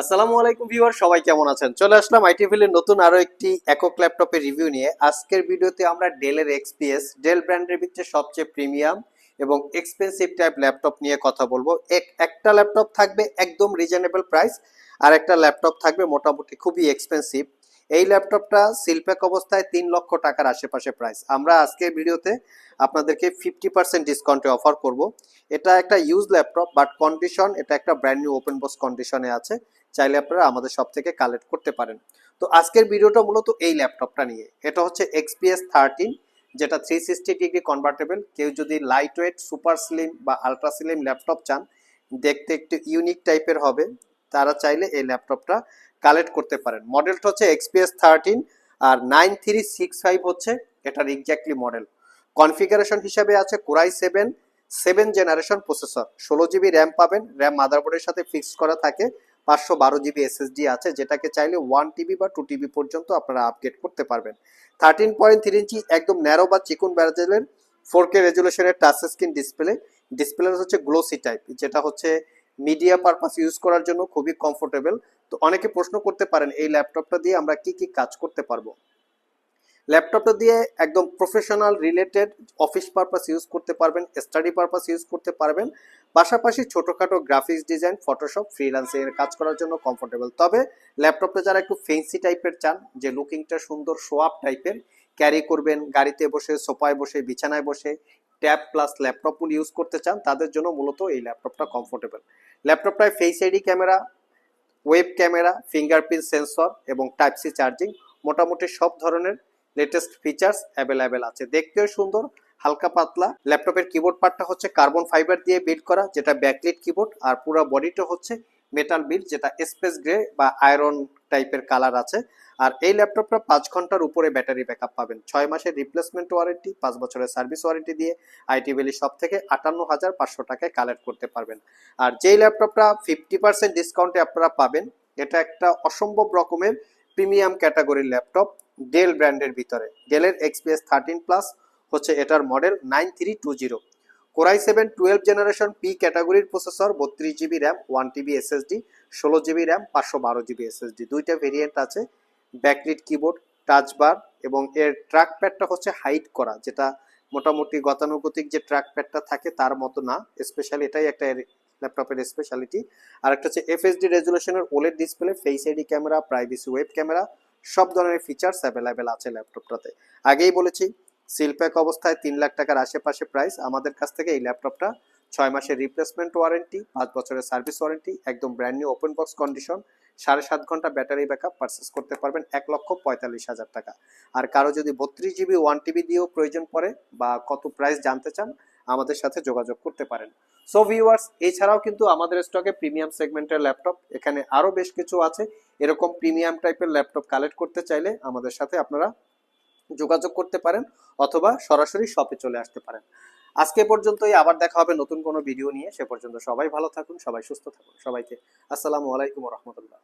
আসসালামু আলাইকুম ভিউয়ার, সবাই কেমন আছেন? চলে আসলাম আইটিভিল এর নতুন আরও একটি একক ল্যাপটপের রিভিউ নিয়ে। আজকের ভিডিওতে আমরা ডেলের এক্সপিএস ডেল ব্র্যান্ডের ভিতরে সবচেয়ে প্রিমিয়াম এবং এক্সপেন্সিভ টাইপ ল্যাপটপ নিয়ে কথা বলব। এক, একটা ল্যাপটপ থাকবে একদম রিজনেবল প্রাইস আর একটা ল্যাপটপ থাকবে মোটামুটি খুবই এক্সপেন্সিভ এই ল্যাপটপটা শিল্পেক অবস্থায় তিন লক্ষ টাকার আশেপাশে প্রাইস আমরা আজকের ভিডিওতে আপনাদেরকে ফিফটি পার্সেন্ট ডিসকাউন্টে অফার করব। এটা একটা ইউজ ল্যাপটপ বাট কন্ডিশন এটা একটা ব্র্যান্ড নিউ ওপেন বক্স কন্ডিশনে আছে। চাইলে আপনারা আমাদের সব থেকে কালেক্ট করতে পারেন। তো আজকের ভিডিওটা মূলত এই ল্যাপটপটা নিয়ে। এটা হচ্ছে এক্সপিএস থার্টিন যেটা থ্রি সিক্সটি ডিগ্রি কনভার্টেবল কেউ যদি লাইট ওয়েট সুপার স্লিম বা আলট্রা স্লিম ল্যাপটপ চান, দেখতে একটু ইউনিক টাইপের হবে। তারা চাইলে এই ল্যাপটপটা কালেক্ট করতে পারেন। মডেলটা হচ্ছে এক্সপিএস থার্টিন আর নাইন থ্রি সিক্স ফাইভ হচ্ছে এটার এক্স্যাক্টলি মডেল কনফিগারেশন হিসাবে আছে core i seven seven generation processor ষোলো জিবি র্যাম পাবেন। র্যাম মাদারবোর্ডের সাথে ফিক্সড করা থাকে। পাঁচশো বারো জিবি এসএসডি আছে, যেটাকে চাইলে ওয়ান টিবি বা টু টিবি পর্যন্ত আপনারা আপগ্রেড করতে পারবেন। থার্টিন পয়েন্ট থ্রি ইঞ্চি একদম ন্যারো বা চিকুন ব্যারাজেলের ফোর কে রেজুলেশনের টাচ স্ক্রিন ডিসপ্লে ডিসপ্লে হচ্ছে গ্লোসি টাইপ যেটা হচ্ছে মিডিয়া পারপাস ইউজ করার জন্য খুবই কমফোর্টেবল তো অনেকে প্রশ্ন করতে পারেন, এই ল্যাপটপটা দিয়ে আমরা কি কি কাজ করতে পারব? ল্যাপটপটা দিয়ে একদম professional related office purpose use করতে পারবেন স্টাডি পারপাস ইউজ করতে পারবেন। পাশাপাশি ছোটোখাটো গ্রাফিক্স ডিজাইন ফটোশপ ফ্রিল্যান্সিং এর কাজ করার জন্য কমফোর্টেবল তবে ল্যাপটপটা যারা একটু ফেন্সি টাইপের চান, যে লুকিংটা সুন্দর শো আপ টাইপের ক্যারি করবেন, গাড়িতে বসে, সোফায় বসে, বিছানায় বসে ট্যাব প্লাস ল্যাপটপ ইউজ করতে চান, তাদের জন্য মূলত এই ল্যাপটপটা comfortable ল্যাপটপটায় face ID camera web camera fingerprint sensor এবং টাইপ সি চার্জিং মোটামুটি সব ধরনের লেটেস্ট ফিচার্স অ্যাভেলেবেল আছে। দেখতেও সুন্দর, হালকা পাতলা। ল্যাপটপের কিবোর্ড পার্টটা হচ্ছে কার্বন ফাইবার দিয়ে বিল্ড করা, যেটা ব্যাকলিট কিবোর্ড আর পুরো বডিটা হচ্ছে মেটাল বিল্ড যেটা স্পেস গ্রে বা আয়রন টাইপের কালার আছে। আর এই ল্যাপটপটা পাঁচ ঘণ্টার উপরে ব্যাটারি ব্যাকআপ পাবেন। ছয় মাসের রিপ্লেসমেন্ট ওয়ারেন্টি পাঁচ বছরের সার্ভিস ওয়ারেন্টি দিয়ে আইটি ভ্যালি সব থেকে আটান্ন হাজার পাঁচশো টাকায় কালেক্ট করতে পারবেন। আর যেই ল্যাপটপটা ফিফটি পার্সেন্ট ডিসকাউন্টে আপনারা পাবেন, এটা একটা অসম্ভব রকমের প্রিমিয়াম ক্যাটাগরির ল্যাপটপ ডেল ব্র্যান্ডের ভিতরে। ডেলের এক্সপিএস থার্টিন প্লাস হচ্ছে এটার model nine three two zero core i seven twelve generation P ক্যাটাগরির প্রসেসর বত্রিশ GB RAM one TB SSD ষোলো জিবি র্যাম পাঁচশো বারো জিবি এসএসডি দুইটা ভেরিয়েন্ট আছে ব্যাকলিট কিবোর্ড টাচ বার এবং এর ট্র্যাক প্যাডটা হচ্ছে হাইট করা, যেটা মোটামুটি গতানুগতিক যে ট্র্যাক প্যাডটা থাকে তার মতো না স্পেশালি এটাই একটা ল্যাপটপের স্পেশালিটি আর একটা হচ্ছে FSD রেজুলেশনের OLED display face ID camera privacy web camera সব ধরনের ফিচার্স অ্যাভেলেবেল আছে ল্যাপটপটাতে। আগেই বলেছি সিলপ্যাক অবস্থায় তিন লাখ টাকার আশেপাশে প্রাইস আমাদের কাছ থেকে এই ল্যাপটপটা ছয় মাসের রিপ্লেসমেন্ট ওয়ারেন্টি পাঁচ বছরের সার্ভিস ওয়ারেন্টি একদম brand new open box condition সাড়ে সাত ঘণ্টা ব্যাটারি ব্যাকআপ পারচেস করতে পারবেন এক লক্ষ পঁয়তাল্লিশ হাজার টাকা। আর কারও যদি বত্রিশ জিবি ওয়ান টিবি দিয়েও প্রয়োজন পড়ে বা কত প্রাইস জানতে চান আমাদের সাথে যোগাযোগ করতে পারেন। সো ভিউয়ার্স এছাড়াও কিন্তু আমাদের স্টকে প্রিমিয়াম সেগমেন্টের ল্যাপটপ এখানে আরও বেশ কিছু আছে। এরকম প্রিমিয়াম টাইপের ল্যাপটপ কালেক্ট করতে চাইলে আমাদের সাথে আপনারা যোগাযোগ করতে পারেন অথবা সরাসরি শপে চলে আসতে পারেন। আজকে পর্যন্তই, আবার দেখা হবে নতুন কোনো ভিডিও নিয়ে। সে পর্যন্ত সবাই ভালো থাকুন, সবাই সুস্থ থাকুন। সবাইকে আসসালামু আলাইকুম রহমতুল্লাহ।